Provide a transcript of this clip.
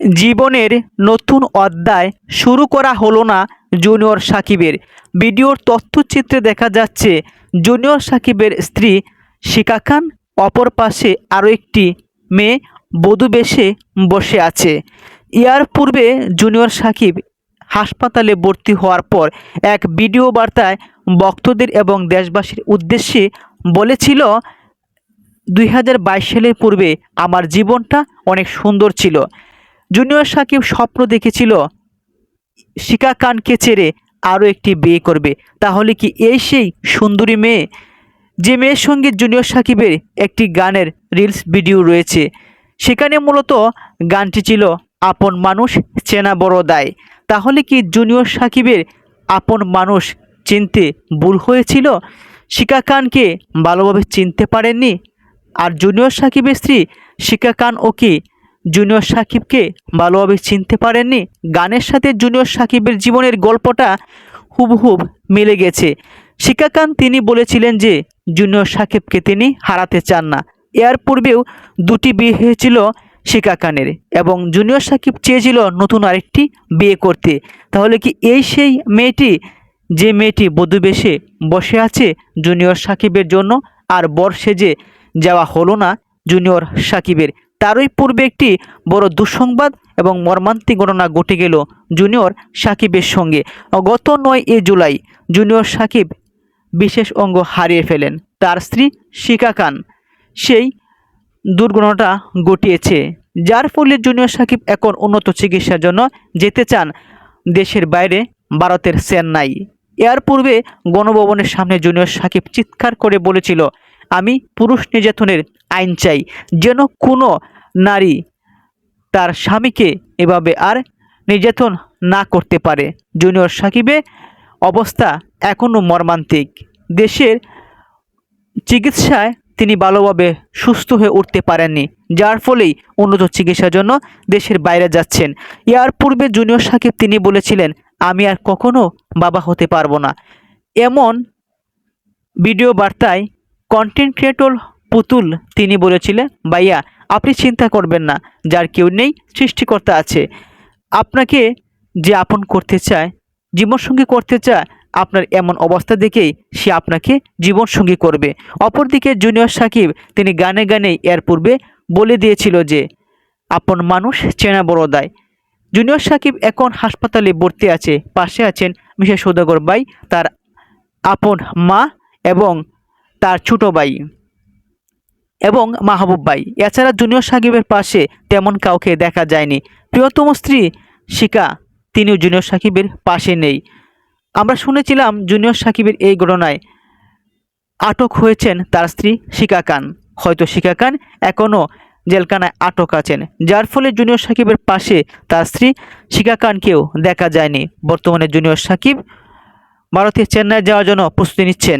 জীবনের নতুন অধ্যায় শুরু করা হলো না জুনিয়র সাকিবের। ভিডিওর তথ্যচিত্রে দেখা যাচ্ছে, জুনিয়র সাকিবের স্ত্রী শিকা খান অপর পাশে আরও একটি মেয়ে বধূ বেশে বসে আছে। ইয়ার পূর্বে জুনিয়র সাকিব হাসপাতালে ভর্তি হওয়ার পর এক ভিডিও বার্তায় ভক্তদের এবং দেশবাসীর উদ্দেশ্যে বলেছিল, দুই হাজার বাইশ সালের পূর্বে আমার জীবনটা অনেক সুন্দর ছিল। জুনিয়র সাকিব স্বপ্ন দেখেছিল শিকা খানকে ছেড়ে আরও একটি বিয়ে করবে। তাহলে কি এই সেই সুন্দরী মেয়ে? যে মেয়ের সঙ্গে জুনিয়র সাকিবের একটি গানের রিলস ভিডিও রয়েছে, সেখানে মূলত গানটি ছিল আপন মানুষ চেনা বড় দায়। তাহলে কি জুনিয়র সাকিবের আপন মানুষ চিনতে ভুল হয়েছিল? শিকা খানকে ভালোভাবে চিনতে পারেননি? আর জুনিয়র সাকিবের স্ত্রী শিকা খান ও কি জুনিয়র সাকিবকে ভালোভাবে চিনতে পারেননি। গানের সাথে জুনিয়র সাকিবের জীবনের গল্পটা হুবহুব মিলে গেছে। শিকাকান তিনি বলেছিলেন যে, জুনিয়র সাকিবকে তিনি হারাতে চান না। এর পূর্বেও দুটি বিয়ে হয়েছিল শিকা খানের এবং জুনিয়র সাকিব চেয়েছিল নতুন আরেকটি বিয়ে করতে। তাহলে কি এই সেই মেয়েটি, যে মেয়েটি বধূবেশে বসে আছে জুনিয়র সাকিবের জন্য আর বর সেজে যাওয়া হলো না জুনিয়র সাকিবের? তারই পূর্বে একটি বড় দুঃসংবাদ এবং মর্মান্তিক ঘটনা ঘটে গেল জুনিয়র সাকিবের সঙ্গে। গত নয় এ জুলাই জুনিয়র সাকিব বিশেষ অঙ্গ হারিয়ে ফেলেন। তার স্ত্রী শিকা খান। সেই দুর্ঘটনাটা ঘটিয়েছে। যার ফলে জুনিয়র সাকিব এখন উন্নত চিকিৎসার জন্য যেতে চান দেশের বাইরে, ভারতের চেন্নাই। এর পূর্বে গণভবনের সামনে জুনিয়র সাকিব চিৎকার করে বলেছিল, আমি পুরুষ নির্যাতনের আইন চাই, যেন কোনো নারী তার স্বামীকে এভাবে আর নির্যাতন না করতে পারে। জুনিয়র সাকিবে অবস্থা এখনও মর্মান্তিক। দেশের চিকিৎসায় তিনি ভালোভাবে সুস্থ হয়ে উঠতে পারেননি, যার ফলেই উন্নত চিকিৎসার জন্য দেশের বাইরে যাচ্ছেন। ইয়ার পূর্বে জুনিয়র সাকিব তিনি বলেছিলেন, আমি আর কখনো বাবা হতে পারব না। এমন ভিডিও বার্তায় কন্টেন্ট ক্রিয়েটর পুতুল, তিনি বলেছিলেন, ভাইয়া, আপনি চিন্তা করবেন না, যার কেউ নেই, সৃষ্টিকর্তা আছে। আপনাকে যে আপন করতে চায়, জীবনসঙ্গী করতে চায়, আপনার এমন অবস্থা দেখেই সে আপনাকে জীবনসঙ্গী করবে। অপরদিকে জুনিয়র সাকিব, তিনি গানে গানে এর পূর্বে বলে দিয়েছিল যে, আপন মানুষ চেনা বড় দায়। জুনিয়র সাকিব এখন হাসপাতালে ভর্তি আছে, পাশে আছেন মিশা সৌদাগর ভাই, তার আপন মা এবং তার ছোট ভাই। এবং মাহবুব ভাই। এছাড়া জুনিয়র সাকিবের পাশে তেমন কাউকে দেখা যায়নি। প্রিয়তম স্ত্রী শিকা, তিনিও জুনিয়র সাকিবের পাশে নেই। আমরা শুনেছিলাম জুনিয়র সাকিবের এই ঘটনায় আটক হয়েছেন তার স্ত্রী শিকা খান। হয়তো শিকা খান এখনও জেলখানায় আটক আছেন। যার ফলে জুনিয়র সাকিবের পাশে তার স্ত্রী শিকা খানকেও দেখা যায়নি। বর্তমানে জুনিয়র সাকিব ভারতের চেন্নাই যাওয়ার জন্য প্রস্তুতি নিচ্ছেন।